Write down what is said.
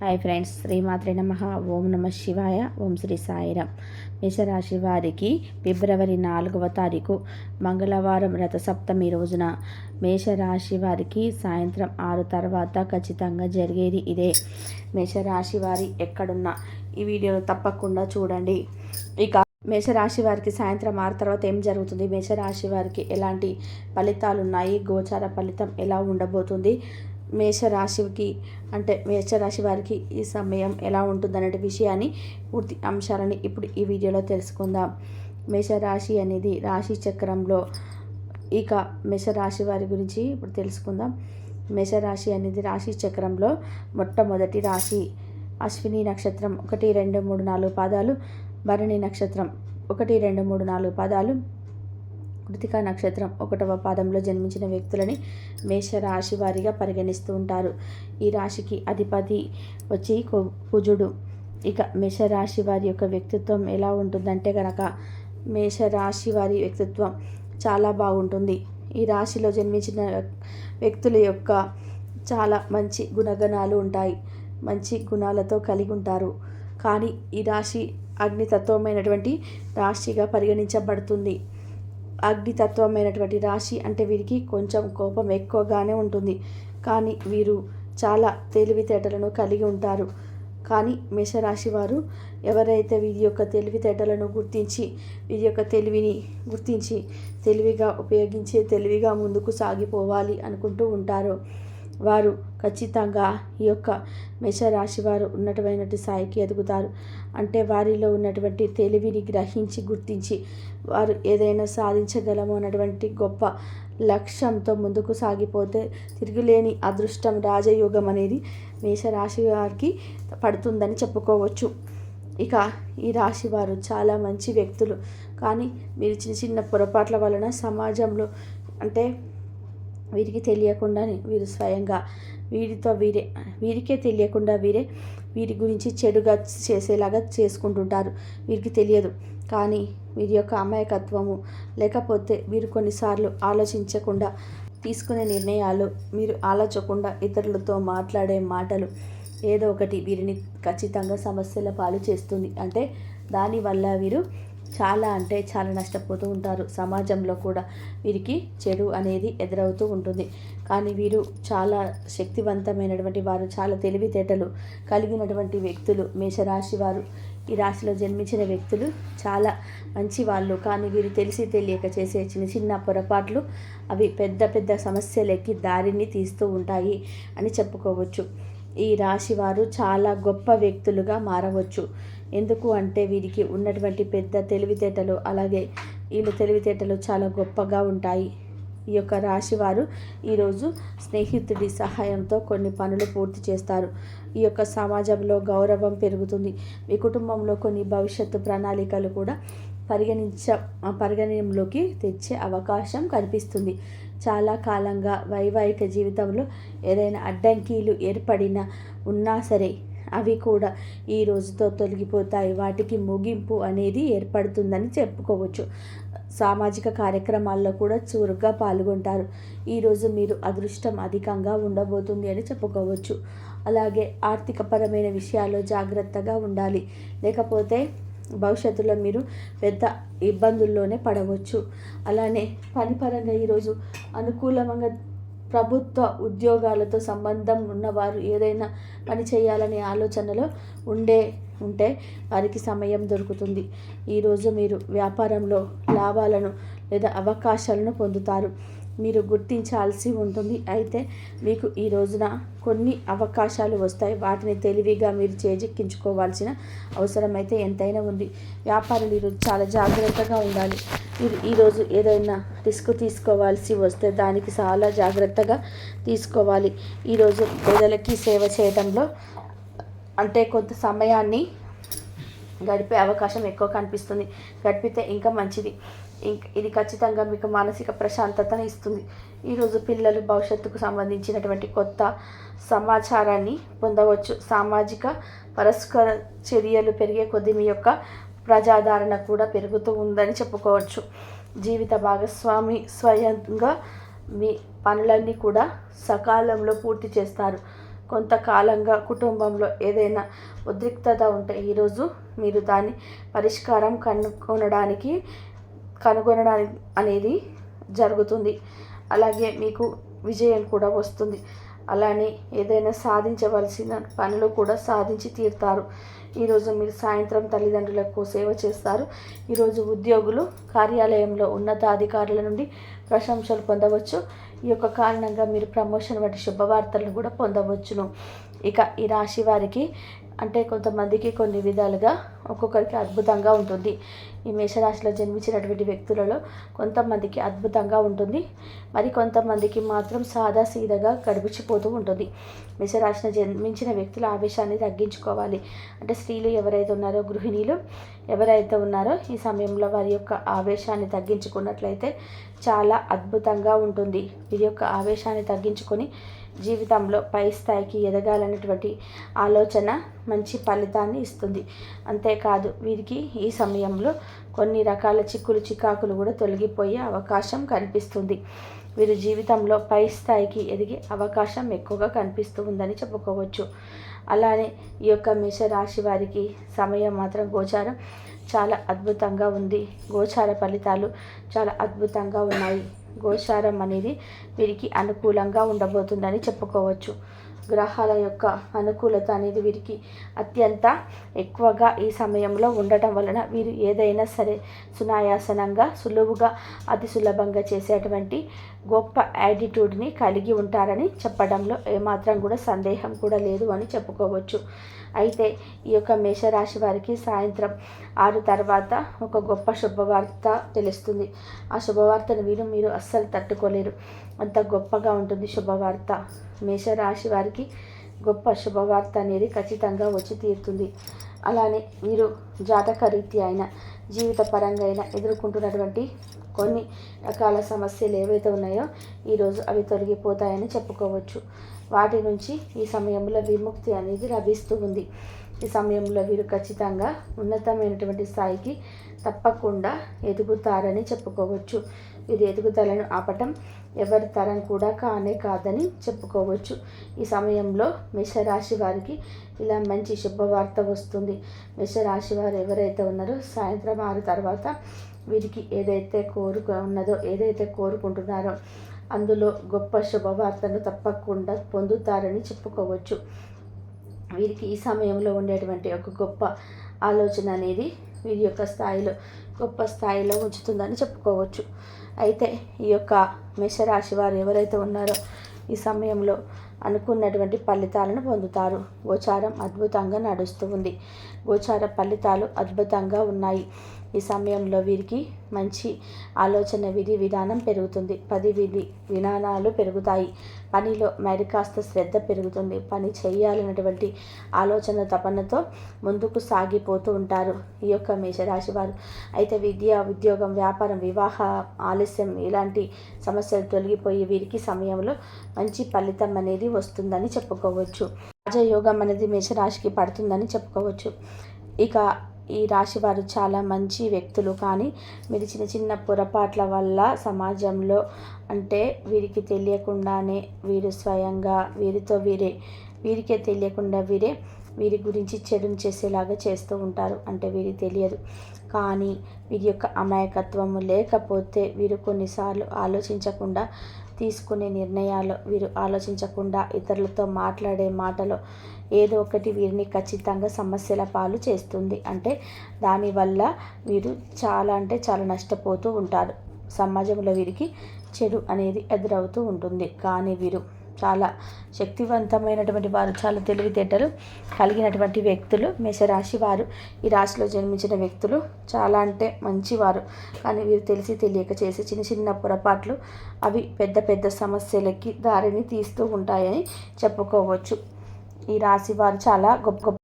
Hi friends శ్రీమాత్రే నమ. ఓం నమ శివాయ ఓం శ్రీ సాయిరామ్ మేషరాశి వారికి ఫిబ్రవరి నాలుగవ తారీఖు మంగళవారం రథసప్తమి రోజున మేషరాశి వారికి సాయంత్రం ఆరు తర్వాత ఖచ్చితంగా జరిగేది ఇదే. మేషరాశి వారి ఎక్కడున్నా ఈ వీడియోను తప్పకుండా చూడండి. ఇక మేషరాశి వారికి సాయంత్రం ఆరు తర్వాత ఏం జరుగుతుంది? మేషరాశి వారికి ఎలాంటి ఫలితాలు ఉన్నాయి గోచార ఫలితం ఎలా ఉండబోతుంది? మేషరాశికి అంటే మేషరాశి వారికి ఈ సమయం ఎలా ఉంటుందనే విషయాన్ని పూర్తి అంశాలని ఇప్పుడు ఈ వీడియోలో తెలుసుకుందాం. మేషరాశి అనేది రాశి చక్రంలో ఇక మేషరాశి వారి గురించి ఇప్పుడు తెలుసుకుందాం. మేషరాశి అనేది రాశి చక్రంలో మొట్టమొదటి రాశి. అశ్విని నక్షత్రం ఒకటి రెండు మూడు నాలుగు పాదాలు. భరణి నక్షత్రం ఒకటి రెండు మూడు నాలుగు పాదాలు. కృతికా నక్షత్రం ఒకటవ పాదంలో జన్మించిన వ్యక్తులని మేషరాశి వారిగా పరిగణిస్తూ ఉంటారు. ఈ రాశికి అధిపతి వచ్చి కు- కుజుడు. ఇక మేషరాశి వారి యొక్క వ్యక్తిత్వం ఎలా ఉంటుందంటే కనుక మేషరాశి వారి వ్యక్తిత్వం చాలా బాగుంటుంది. ఈ రాశిలో జన్మించిన వ్యక్తుల యొక్క చాలా మంచి గుణగణాలు ఉంటాయి. మంచి గుణాలతో కలిగి ఉంటారు. కానీ ఈ రాశి అగ్నితత్వమైనటువంటి రాశిగా పరిగణించబడుతుంది. అగ్నితత్వమైనటువంటి రాశి అంటే వీరికి కొంచెం కోపం ఎక్కువగానే ఉంటుంది. కానీ వీరు చాలా తెలివితేటలను కలిగి ఉంటారు. కానీ మేషరాశి వారు ఎవరైతే వీరి యొక్క తెలివితేటలను గుర్తించి వీరి యొక్క తెలివిని గుర్తించి తెలివిగా ఉపయోగించి తెలివిగా ముందుకు సాగిపోవాలి అనుకుంటూ ఉంటారో వారు ఖచ్చితంగా ఈ యొక్క మేషరాశి వారు ఉన్నటువంటి స్థాయికి ఎదుగుతారు. అంటే వారిలో ఉన్నటువంటి తెలివిని గ్రహించి గుర్తించి వారు ఏదైనా సాధించగలము అన్నటువంటి గొప్ప లక్ష్యంతో ముందుకు సాగిపోతే తిరుగులేని అదృష్టం రాజయోగం అనేది మేషరాశి వారికి పడుతుందని చెప్పుకోవచ్చు. ఇక ఈ రాశి వారు చాలా మంచి వ్యక్తులు. కానీ మీరు చిన్న చిన్న పొరపాట్ల వలన సమాజంలో అంటే వీరికి తెలియకుండానే వీరు స్వయంగా వీరితో వీరే వీరికే తెలియకుండా వీరే వీరి గురించి చెడుగా చేసేలాగా చేసుకుంటుంటారు. వీరికి తెలియదు. కానీ వీరి యొక్క అమాయకత్వము లేకపోతే వీరు కొన్నిసార్లు ఆలోచించకుండా తీసుకునే నిర్ణయాలు మీరు ఆలోచకుండా ఇతరులతో మాట్లాడే మాటలు ఏదో ఒకటి వీరిని ఖచ్చితంగా సమస్యల పాలు చేస్తుంది. అంటే దానివల్ల వీరు చాలా అంటే చాలా నష్టపోతూ ఉంటారు. సమాజంలో కూడా వీరికి చెడు అనేది ఎదురవుతూ ఉంటుంది. కానీ వీరు చాలా శక్తివంతమైనటువంటి వారు చాలా తెలివితేటలు కలిగినటువంటి వ్యక్తులు. మేషరాశి వారు ఈ రాశిలో జన్మించిన వ్యక్తులు చాలా మంచి వాళ్ళు. కానీ వీరు తెలిసి తెలియక చేసే చిన్న చిన్న పొరపాట్లు అవి పెద్ద పెద్ద సమస్యలకి దారిని తీస్తూ ఉంటాయి అని చెప్పుకోవచ్చు. ఈ రాశి వారు చాలా గొప్ప వ్యక్తులుగా మారవచ్చు. ఎందుకు అంటే వీరికి ఉన్నటువంటి పెద్ద తెలివితేటలు అలాగే వీళ్ళ తెలివితేటలు చాలా గొప్పగా ఉంటాయి. ఈ యొక్క రాశి వారు ఈరోజు స్నేహితుడి సహాయంతో కొన్ని పనులు పూర్తి చేస్తారు. ఈ యొక్క సమాజంలో గౌరవం పెరుగుతుంది. మీ కుటుంబంలో కొన్ని భవిష్యత్తు ప్రణాళికలు కూడా పరిగణించ పరిగణనలోకి తెచ్చే అవకాశం కనిపిస్తుంది. చాలా కాలంగా వైవాహిక జీవితంలో ఏదైనా అడ్డంకీలు ఏర్పడినా ఉన్నా సరే అవి కూడా ఈ రోజుతో తొలగిపోతాయి. వాటికి ముగింపు అనేది ఏర్పడుతుందని చెప్పుకోవచ్చు. సామాజిక కార్యక్రమాల్లో కూడా చురుగ్గా పాల్గొంటారు. ఈరోజు మీరు అదృష్టం అధికంగా ఉండబోతుంది అని చెప్పుకోవచ్చు. అలాగే ఆర్థికపరమైన విషయాల్లో జాగ్రత్తగా ఉండాలి. లేకపోతే భవిష్యత్తులో మీరు పెద్ద ఇబ్బందుల్లోనే పడవచ్చు. అలానే పనిపరంగా ఈరోజు అనుకూలంగా ప్రభుత్వ ఉద్యోగాలతో సంబంధం ఉన్నవారు ఏదైనా పని చేయాలనే ఆలోచనలో ఉండే ఉంటే వారికి సమయం దొరుకుతుంది. ఈరోజు మీరు వ్యాపారంలో లాభాలను లేదా అవకాశాలను పొందుతారు. మీరు గుర్తించాల్సి ఉంటుంది. అయితే మీకు ఈ రోజున కొన్ని అవకాశాలు వస్తాయి. వాటిని తెలివిగా మీరు చేజిక్కించుకోవాల్సిన అవసరం అయితే ఎంతైనా ఉంది. వ్యాపారులు ఈరోజు చాలా జాగ్రత్తగా ఉండాలి. మీరు ఈరోజు ఏదైనా రిస్క్ తీసుకోవాల్సి వస్తే దానికి చాలా జాగ్రత్తగా తీసుకోవాలి. ఈరోజు పేదలకి సేవ చేయడంలో అంటే కొంత సమయాన్ని గడిపే అవకాశం ఎక్కువ కనిపిస్తుంది. గడిపితే ఇంకా మంచిది. ఇది ఖచ్చితంగా మీకు మానసిక ప్రశాంతతను ఇస్తుంది. ఈరోజు పిల్లలు భవిష్యత్తుకు సంబంధించినటువంటి కొత్త సమాచారాన్ని పొందవచ్చు. సామాజిక పరస్పర చర్యలు పెరిగే కొద్ది మీ యొక్క ప్రజాదరణ కూడా పెరుగుతూ ఉందని చెప్పుకోవచ్చు. జీవిత భాగస్వామి స్వయంగా మీ పనులన్నీ కూడా సకాలంలో పూర్తి చేస్తారు. కొంతకాలంగా కుటుంబంలో ఏదైనా ఉద్రిక్తత ఉంటే ఈరోజు మీరు దాని పరిష్కారం కనుగొనడానికి కనుగొనడానికి అనేది జరుగుతుంది. అలాగే మీకు విజయం కూడా వస్తుంది. అలానే ఏదైనా సాధించవలసిన పనులు కూడా సాధించి తీరుతారు. ఈరోజు మీరు సాయంత్రం తల్లిదండ్రులకు సేవ చేస్తారు. ఈరోజు ఉద్యోగులు కార్యాలయంలో ఉన్నతాధికారుల నుండి ప్రశంసలు పొందవచ్చు. ఈ యొక్క కారణంగా మీరు ప్రమోషన్ వంటి శుభవార్తలను కూడా పొందవచ్చును. ఇక ఈ రాశి వారికి అంటే కొంతమందికి కొన్ని విధాలుగా ఒక్కొక్కరికి అద్భుతంగా ఉంటుంది. ఈ మేషరాశిలో జన్మించినటువంటి వ్యక్తులలో కొంతమందికి అద్భుతంగా ఉంటుంది. మరి కొంతమందికి మాత్రం సాదా సీదాగా గడిపించిపోతూ ఉంటుంది. మేషరాశిలో జన్మించిన వ్యక్తుల ఆవేశాన్ని తగ్గించుకోవాలి. అంటే స్త్రీలు ఎవరైతే ఉన్నారో గృహిణీలు ఎవరైతే ఉన్నారో ఈ సమయంలో వారి యొక్క ఆవేశాన్ని తగ్గించుకున్నట్లయితే చాలా అద్భుతంగా ఉంటుంది. వీరి యొక్క ఆవేశాన్ని తగ్గించుకొని జీవితంలో పై స్థాయికి ఎదగాలనేటువంటి ఆలోచన మంచి ఫలితాన్ని ఇస్తుంది. అంతేకాదు వీరికి ఈ సమయంలో కొన్ని రకాల చిక్కులు చికాకులు కూడా తొలగిపోయే అవకాశం కనిపిస్తుంది. వీరు జీవితంలో పై స్థాయికి ఎదిగే అవకాశం ఎక్కువగా కనిపిస్తూ ఉందని చెప్పుకోవచ్చు. అలానే ఈ యొక్క మేషరాశి వారికి సమయం మాత్రం గోచారం. చాలా అద్భుతంగా ఉంది. గోచార ఫలితాలు చాలా అద్భుతంగా ఉన్నాయి. గోచారం అనేది వీరికి అనుకూలంగా ఉండబోతుందని చెప్పుకోవచ్చు. గ్రహాల యొక్క అనుకూలత అనేది వీరికి అత్యంత ఎక్కువగా ఈ సమయంలో ఉండటం వలన వీరు ఏదైనా సరే సునాయాసనంగా సులువుగా అతి సులభంగా చేసేటువంటి గొప్ప యాటిట్యూడ్ని కలిగి ఉంటారని చెప్పడంలో ఏమాత్రం కూడా సందేహం కూడా లేదు అని చెప్పుకోవచ్చు. అయితే ఈ యొక్క మేషరాశి వారికి సాయంత్రం ఆరు తర్వాత ఒక గొప్ప శుభవార్త తెలుస్తుంది. ఆ శుభవార్తను వీరు మీరు అస్సలు తట్టుకోలేరు. అంత గొప్పగా ఉంటుంది శుభవార్త. మేషరాశి వారికి గొప్ప శుభవార్త అనేది ఖచ్చితంగా వచ్చి తీరుతుంది. అలానే వీరు జాతక రీత్యా అయిన జీవిత పరంగా అయినా ఎదుర్కొంటున్నటువంటి కొన్ని రకాల సమస్యలు ఏవైతే ఉన్నాయో ఈరోజు అవి తొలగిపోతాయని చెప్పుకోవచ్చు. వాటి నుంచి ఈ సమయంలో విముక్తి అనేది లభిస్తూ ఉంది. ఈ సమయంలో వీరు ఖచ్చితంగా ఉన్నతమైనటువంటి స్థాయికి తప్పకుండా ఎదుగుతారని చెప్పుకోవచ్చు. వీరి ఎదుగుదలను ఆపటం ఎవరి తరం కూడా కానే కాదని చెప్పుకోవచ్చు. ఈ సమయంలో మేషరాశి వారికి ఇలా మంచి శుభవార్త వస్తుంది. మేషరాశి వారు ఎవరైతే ఉన్నారో సాయంత్రం ఆరు తర్వాత వీరికి ఏదైతే కోరుకు ఉన్నదో ఏదైతే కోరుకుంటున్నారో అందులో గొప్ప శుభవార్తను తప్పకుండా పొందుతారని చెప్పుకోవచ్చు. వీరికి ఈ సమయంలో ఉండేటువంటి ఒక గొప్ప ఆలోచన అనేది వీరి యొక్క స్థాయిలో గొప్ప స్థాయిలో ఉంచుతుందని చెప్పుకోవచ్చు. అయితే ఈ యొక్క మేషరాశి వారు ఎవరైతే ఉన్నారో ఈ సమయంలో అనుకున్నటువంటి ఫలితాలను పొందుతారు. గోచారం అద్భుతంగా నడుస్తూ ఉంది. గోచార ఫలితాలు అద్భుతంగా ఉన్నాయి. ఈ సమయంలో వీరికి మంచి ఆలోచన విధి విధానం పెరుగుతుంది. పది విధి విధానాలు పెరుగుతాయి. పనిలో మరి కాస్త శ్రద్ధ పెరుగుతుంది. పని చేయాలన్నటువంటి ఆలోచన తపనతో ముందుకు సాగిపోతూ ఉంటారు ఈ యొక్క మేషరాశి వారు. అయితే విద్య ఉద్యోగం వ్యాపారం వివాహ ఆలస్యం ఇలాంటి సమస్యలు తొలగిపోయి వీరికి సమయంలో మంచి ఫలితం అనేది వస్తుందని చెప్పుకోవచ్చు. రాజయోగం అనేది మేషరాశికి పడుతుందని చెప్పుకోవచ్చు. ఇక ఈ రాశి వారు చాలా మంచి వ్యక్తులు. కానీ మీరు చిన్న చిన్న పొరపాట్ల వల్ల సమాజంలో అంటే వీరికి తెలియకుండానే వీరు స్వయంగా వీరితో వీరే వీరికే తెలియకుండా వీరే వీరి గురించి చెడును చేసేలాగా చేస్తూ ఉంటారు. అంటే వీరికి తెలియదు. కానీ వీరి యొక్క అమాయకత్వము లేకపోతే వీరు కొన్నిసార్లు ఆలోచించకుండా తీసుకునే నిర్ణయాలు వీరు ఆలోచించకుండా ఇతరులతో మాట్లాడే మాటలో ఏదో ఒకటి వీరిని ఖచ్చితంగా సమస్యల పాలు చేస్తుంది. అంటే దానివల్ల వీరు చాలా అంటే చాలా నష్టపోతూ ఉంటారు. సమాజంలో వీరికి చెడు అనేది ఎదురవుతూ ఉంటుంది. కానీ వీరు చాలా శక్తివంతమైనటువంటి వారు చాలా తెలివితేటలు కలిగినటువంటి వ్యక్తులు. మేషరాశి వారు ఈ రాశిలో జన్మించిన వ్యక్తులు చాలా అంటే మంచివారు. కానీ వీరు తెలిసి తెలియక చేసే చిన్న చిన్న పొరపాట్లు అవి పెద్ద పెద్ద సమస్యలకి దారిని తీస్తూ ఉంటాయని చెప్పుకోవచ్చు. ఈ రాశి వారు చాలా గొప్ప గొప్ప